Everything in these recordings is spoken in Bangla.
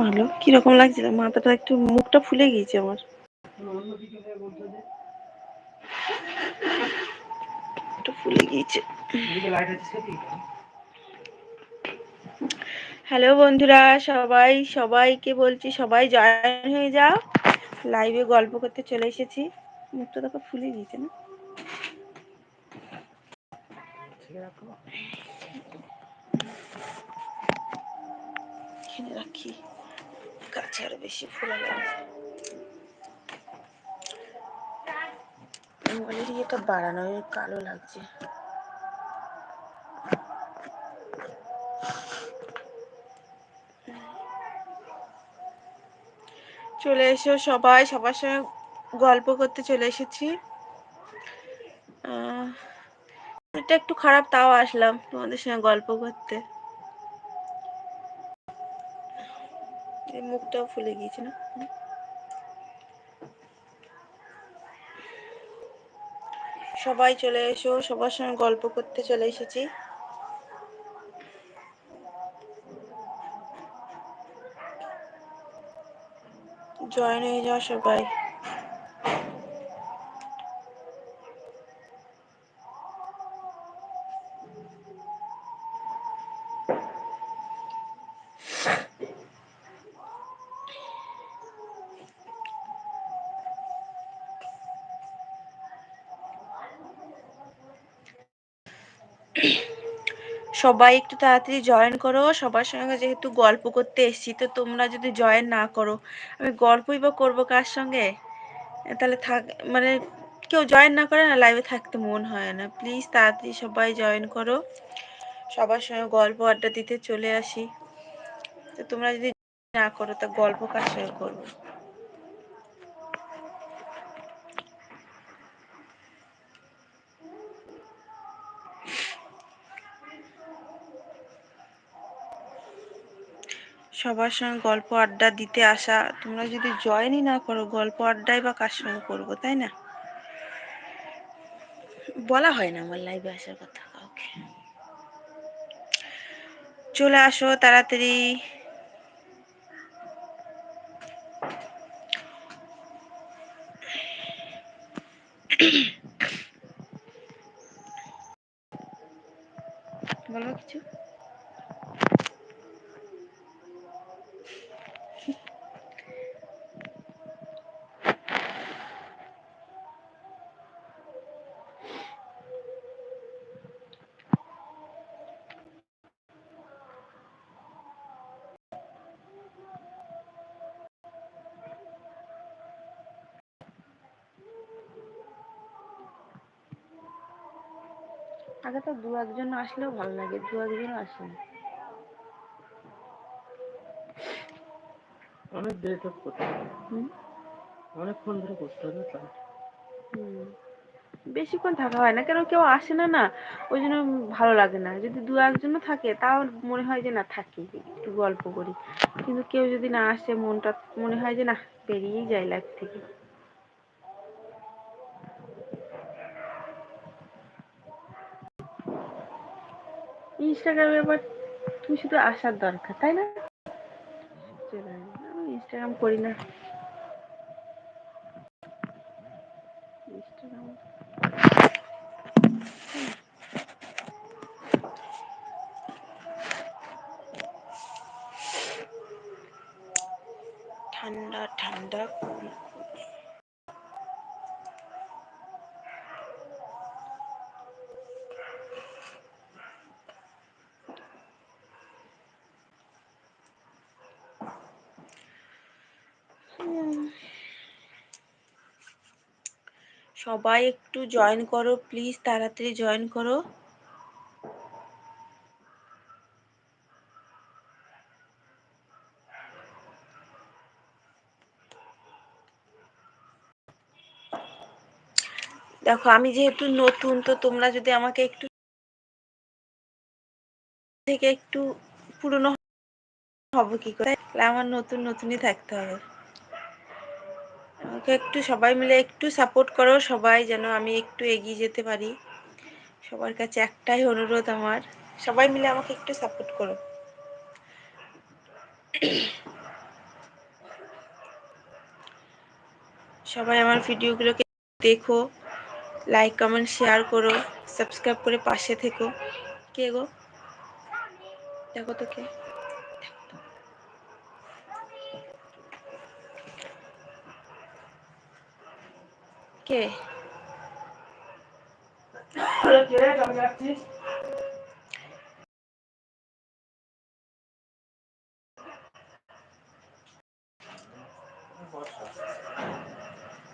ভালো। কীরকম লাগছে? মাথাটা একটু, মুখটা ফুলে গিয়েছে আমার। ফুলে গিয়েছে। হ্যালো বন্ধুরা, সবাই, সবাইকে বলছি, সবাই জয়েন হয়ে যাও। লাইভে গল্প করতে চলে এসেছি। মুখটা দেখো, ফুলে গিয়েছে না? রাখি। গাছে আরও বেশি ফুলে গেল মোবাইলের ইয়েটা বাড়ানো কালো লাগছে। চলে এসো সবাই, সবার সঙ্গে গল্প করতে চলে এসেছি। একটু খারাপ, তাও আসলাম তোমাদের সঙ্গে গল্প করতে। মুখটাও ফুলে গিয়েছে না? সবাই চলে এসো, সবার সঙ্গে গল্প করতে চলে এসেছি। জয়েন হয়ে যাও সবাই। সবাই একটু তাড়াতাড়ি জয়েন করো। সবার সঙ্গে যেহেতু গল্প করতে এসছি, তো তোমরা যদি জয়েন না করো, আমি গল্পই বা করব কার সঙ্গে? তাহলে থাক মানে কেউ জয়েন না করে না লাইভে থাকতে মন হয় না। প্লিজ তাড়াতাড়ি সবাই জয়েন করো। সবার সঙ্গে গল্প আড্ডা দিতে চলে আসি। তো তোমরা যদি না করো, তা গল্প কার সঙ্গে করব? সবার সঙ্গে গল্প আড্ডা দিতে আসা, তোমরা যদি জয়েনই না করো, গল্প আড্ডাই বা কার সঙ্গে করব, তাই না? বলা হয় না আমার লাইভে আসার কথা, কাউকে। চলে আসো তাড়াতাড়ি। বলো কিছু? আগে তো দু একজন আসলেও ভালো লাগে দু একজন আসে অনেক দেরি করতে অনেকক্ষণ ধরে করতে হবে তাই বেশিক্ষণ থাকা হয় না কেন কেউ আসে না না। ওই জন্য ভালো লাগে না। যদি দু একজনও থাকে তাও মনে হয় যে না থাকি একটু গল্প করি। কিন্তু কেউ যদি না আসে মনটা মনে হয় যে না বেরিয়েই যায় লাইফ থেকে। ইনস্টাগ্রামে আবার তুমি শুধু আসার দরকার তাই না? ইনস্টাগ্রাম করি না। সবাই একটু জয়েন করো প্লিজ তাড়াতাড়ি জয়েন করো। দেখো, আমি যেহেতু নতুন, তো তোমরা যদি আমাকে একটু থেকে একটু পুরনো হব কি করে? আমার নতুন নতুনই থাকতে হবে। আমাকে একটু সবাই মিলে একটু সাপোর্ট করো, সবাই যেন আমি একটু এগিয়ে যেতে পারি। সবার কাছে একটাই অনুরোধ আমার, সবাই মিলে আমাকে একটু সাপোর্ট করো। সবাই আমার ভিডিওগুলোকে দেখো লাইক কমেন্ট শেয়ার করো সাবস্ক্রাইব করে পাশে থেকো। কে গো? দেখো তো কে কে?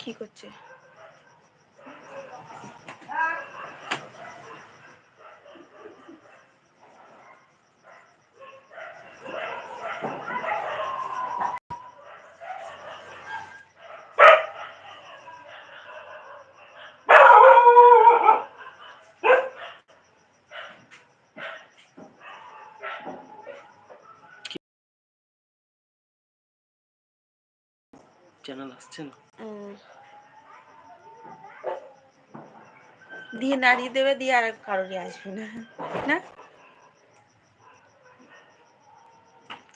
কি করছে? চ্যানেল দিয়ে নাড়িয়ে দেবে, দিয়ে আর কারোরই আসবে না। না?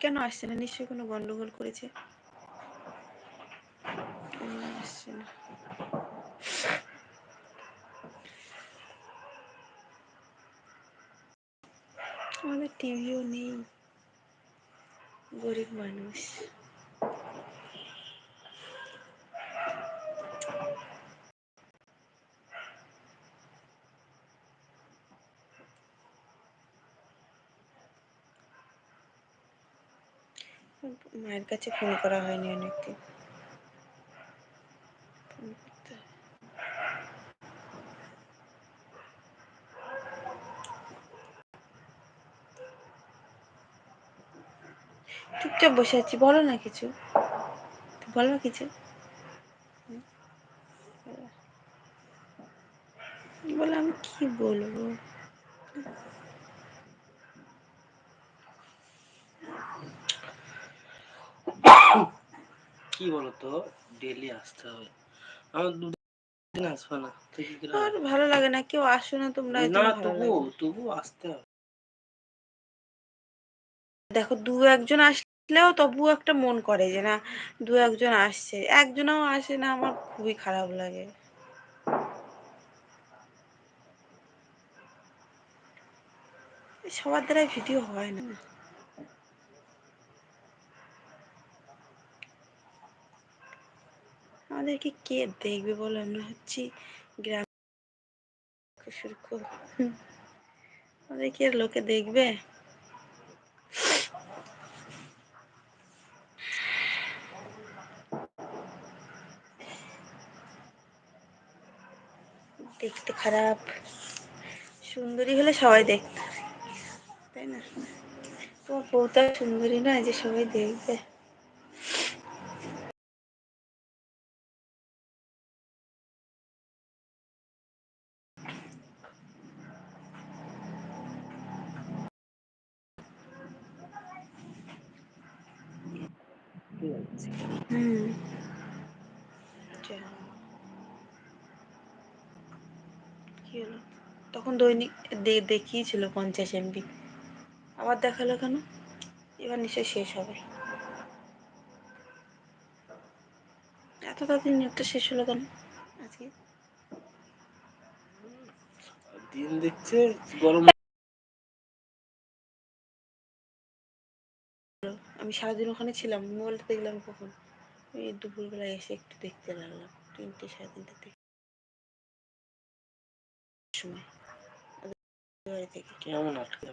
কেন আসছে না? নিশ্চয়ই কোনো গন্ডগোল করেছে। আমাদের টিভিও নেই। গরিব মানুষ। মায়ের কাছে ফোন করা হয়নি অনেকদিন চুপচাপ বসে আছি, বলো না কিছু বলো কিছু হুম? বলো। বলে আমি কি বলব বলতো ডেলি আসতে হবে। আমার দুদিন আসবে না আর ভালো লাগে না কেউ আসো না তোমরা না তবু তবু আসতে হবে। দেখো দু একজন আসলেও তবু একটা মন করে যে না দু একজন আসছে। একজনও আসে না আমার খুবই খারাপ লাগে। সবার দ্বারা ভিডিও হয় না। আমাদেরকে কে দেখবে বলো আমরা হচ্ছি গ্রাম আমাদেরকে আর লোকে দেখবে? দেখতে খারাপ। সুন্দরী হলে সবাই দেখত তাই না? তোমার বউটা সুন্দরী না যে সবাই দেখবে হুম যা। কি হলো তখন দৈনিক দেখিয়েছিল পঞ্চাশ এমবি আবার দেখাল কেন? এবার নিশ্চয়ই শেষ হবে। এত তাড়াতাড়ি নেটটা শেষ হলো কেন আজকে? দিন দেখছে গরম আমি সারাদিন ওখানে ছিলাম মোবাইলটা দেখলাম কখন? ওই দুপুরবেলা এসে একটু দেখতে লাগলাম। তিনটে সাড়ে তিনটে থেকে সময়। কেমন আটকে।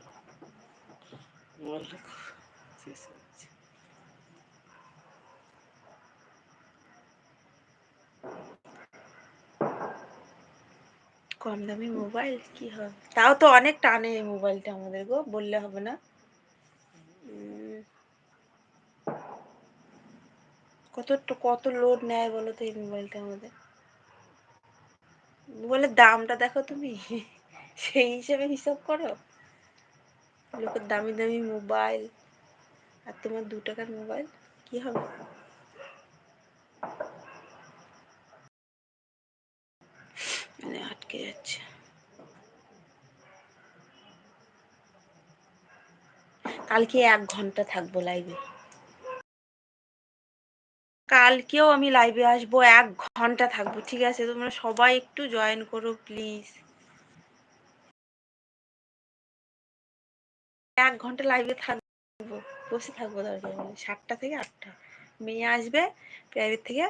কম দামি মোবাইল? কি হবে? তাও তো অনেক টানে এই মোবাইলটা আমাদের গো, বললে হবে না। কত কত লোড নেয় বলো তো এই মোবাইলটা আমাদের? মোবাইলের দামটা দেখো তুমি। সেই হিসেবে হিসাব করো। লোকের দামি দামি মোবাইল আর তোমার দু টাকার মোবাইল, কি হবে? মানে আটকে যাচ্ছে। কালকে এক ঘণ্টা থাকব লাইভে কালকেও আমি লাইভে আসব, এক ঘণ্টা থাকব, ঠিক আছে? তোমরা সবাই একটু জয়েন করো প্লিজ এক ঘণ্টা লাইভে থাকব, বসে থাকব দরকার নেই। সাতটা থেকে আটটা। মেয়ে আসবে প্রাইভেট থেকে,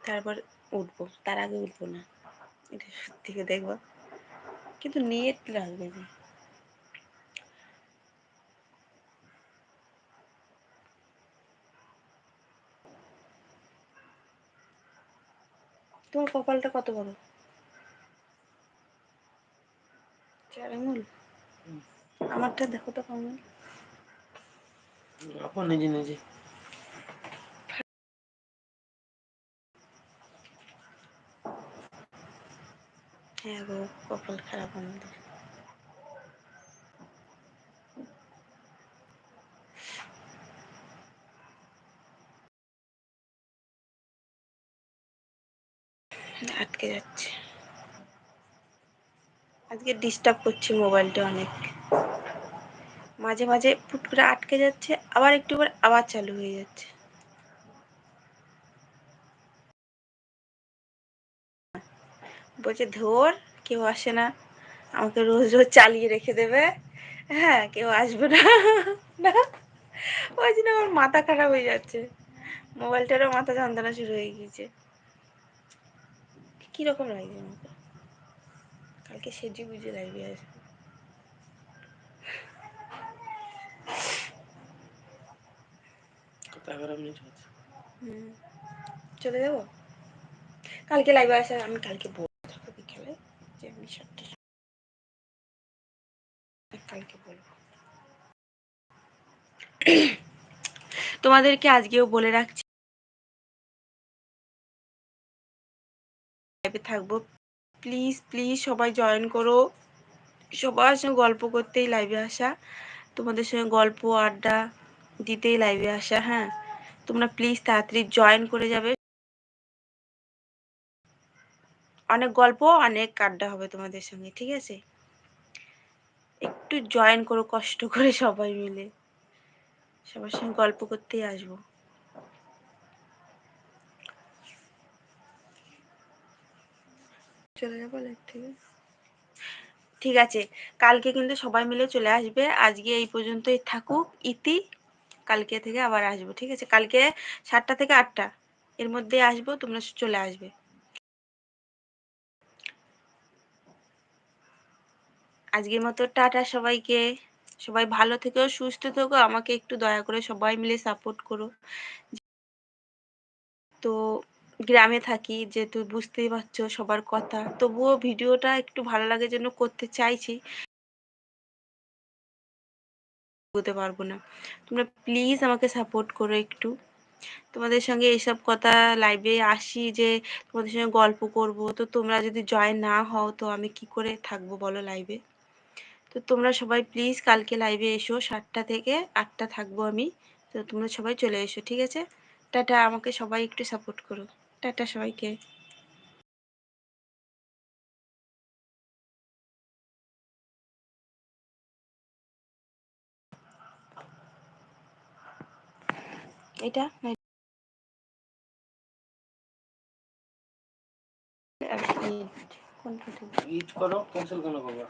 তারপর উঠবো। তার আগে উঠবো না। এটা থেকে দেখব। কিন্তু নেট লাগবে না। তোমার কপালটা কত বড়? আমারটা দেখো তো কেমন। আপন নিজে নিজে। হ্যাঁ গো কপাল খারাপ আমাদের। আটকে যাচ্ছে। আজকে ডিস্টার্ব করছে মোবাইলটা অনেক। মাঝে মাঝে ফুট করে আটকে যাচ্ছে, আবার একটু করে আবার চালু হয়ে যাচ্ছে। বলছে, ধর, কেউ আসে না। আমাকে রোজ রোজ চালিয়ে রেখে দেবে। হ্যাঁ কেউ আসবে না। না। ওই জন্য আমার মাথা খারাপ হয়ে যাচ্ছে। মোবাইলটারও মাথা যন্ত্রণা শুরু হয়ে গিয়েছে। কীরকম লাগছে আমাকে? কালকে সেজে গুজে লাগবে আসবে কত এগারো মিনিট হয়েছে হুম চলে যাব? কালকে আমি কালকে বলব থাকো বিকেলে যে আমি কালকে বলব। তোমাদেরকে আজকেও বলে রাখছি। লাইভে থাকব। প্লিজ প্লিজ সবাই জয়েন করো। সবার সঙ্গে গল্প করতেই লাইভে আসা। তোমাদের সঙ্গে গল্প, আড্ডা দিতেই লাইভে আসা হ্যাঁ? তোমরা প্লিজ তাড়াতাড়ি জয়েন করে যাবে। অনেক গল্প, অনেক আড্ডা হবে তোমাদের সঙ্গে, ঠিক আছে? একটু জয়েন করো, কষ্ট করে সবাই মিলে। সবার সঙ্গে গল্প করতেই আসব। চলে যাব লাইভ থেকে? ঠিক আছে। কালকে কিন্তু সবাই মিলে চলে আসবে। আজকে এই পর্যন্তই থাকুক। ইতি, কালকে থেকে আবার আসব, ঠিক আছে? কালকে সাতটা থেকে আটটা। এর মধ্যে আসব, তোমরা চলে আসবে। আজকের মতো টাটা সবাইকে। সবাই ভালো থেকো, সুস্থ থেকো। আমাকে একটু দয়া করে সবাই মিলে সাপোর্ট করো। তো গ্রামে থাকি যেহেতু বুঝতেই পারছ সবার কথা। তবুও ভিডিওটা একটু ভালো লাগে জন্য করতে চাইছি। হতে পারব না। তোমরা প্লিজ আমাকে সাপোর্ট করো একটু। তোমাদের সঙ্গে এইসব কথা লাইভে আসি যে তোমাদের সঙ্গে গল্প করব। তো তোমরা যদি জয়েন না হও তো আমি কি করে থাকব বলো লাইভে তো তোমরা সবাই প্লিজ কালকে লাইভে এসো। সাতটা থেকে আটটা থাকব আমি। তো তোমরা সবাই চলে এসো, ঠিক আছে? টাটা, আমাকে সবাই একটু সাপোর্ট করো। টাটা সবাইকে। এটা ইট করো ক্যান্সেল কেন করবা?